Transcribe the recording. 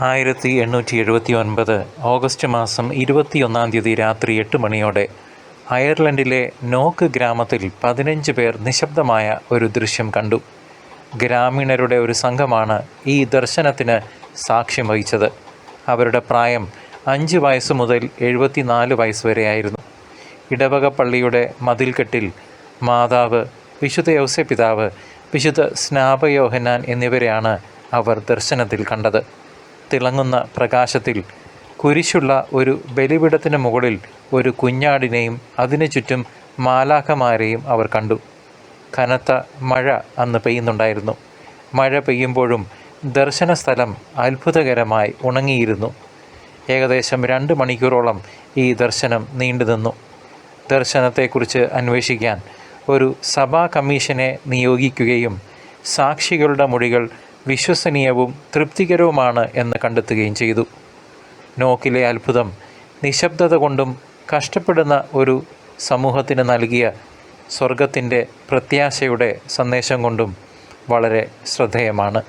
ആയിരത്തി എണ്ണൂറ്റി എഴുപത്തി ഒൻപത് ഓഗസ്റ്റ് മാസം ഇരുപത്തിയൊന്നാം തീയതി രാത്രി എട്ട് മണിയോടെ അയർലൻഡിലെ നോക്ക് ഗ്രാമത്തിൽ പതിനഞ്ച് പേർ നിശബ്ദമായ ഒരു ദൃശ്യം കണ്ടു. ഗ്രാമീണരുടെ ഒരു സംഘമാണ് ഈ ദർശനത്തിന് സാക്ഷ്യം വഹിച്ചത്. അവരുടെ പ്രായം അഞ്ച് വയസ്സ് മുതൽ എഴുപത്തിനാല് വയസ്സ് വരെയായിരുന്നു. ഇടവക പള്ളിയുടെ മതിൽക്കെട്ടിൽ മാതാവ് വിശുദ്ധ യൗസെ പിതാവ് വിശുദ്ധ സ്നാപയോഹനാൻ എന്നിവരെയാണ് അവർ ദർശനത്തിൽ കണ്ടത്. തിളങ്ങുന്ന പ്രകാശത്തിൽ കുരിശുള്ള ഒരു ബലിപിടത്തിന് മുകളിൽ ഒരു കുഞ്ഞാടിനെയും അതിനു ചുറ്റും മാലാഖമാരെയും അവർ കണ്ടു. കനത്ത മഴ അന്ന് പെയ്യുന്നുണ്ടായിരുന്നു. മഴ പെയ്യുമ്പോഴും ദർശന സ്ഥലം അത്ഭുതകരമായി ഉണങ്ങിയിരുന്നു. ഏകദേശം രണ്ട് മണിക്കൂറോളം ഈ ദർശനം നീണ്ടുനിന്നു ദർശനത്തെക്കുറിച്ച് അന്വേഷിക്കാൻ ഒരു സഭാ കമ്മീഷനെ നിയോഗിക്കുകയും സാക്ഷികളുടെ മൊഴികൾ വിശ്വസനീയവും തൃപ്തികരവുമാണ് എന്ന് കണ്ടെത്തുകയും ചെയ്തു. നോക്കിലെ അത്ഭുതം നിശബ്ദത കൊണ്ടും കഷ്ടപ്പെടുന്ന ഒരു സമൂഹത്തിന് നൽകിയ സ്വർഗത്തിന്റെ പ്രത്യാശയുടെ സന്ദേശം കൊണ്ടും വളരെ ശ്രദ്ധേയമാണ്.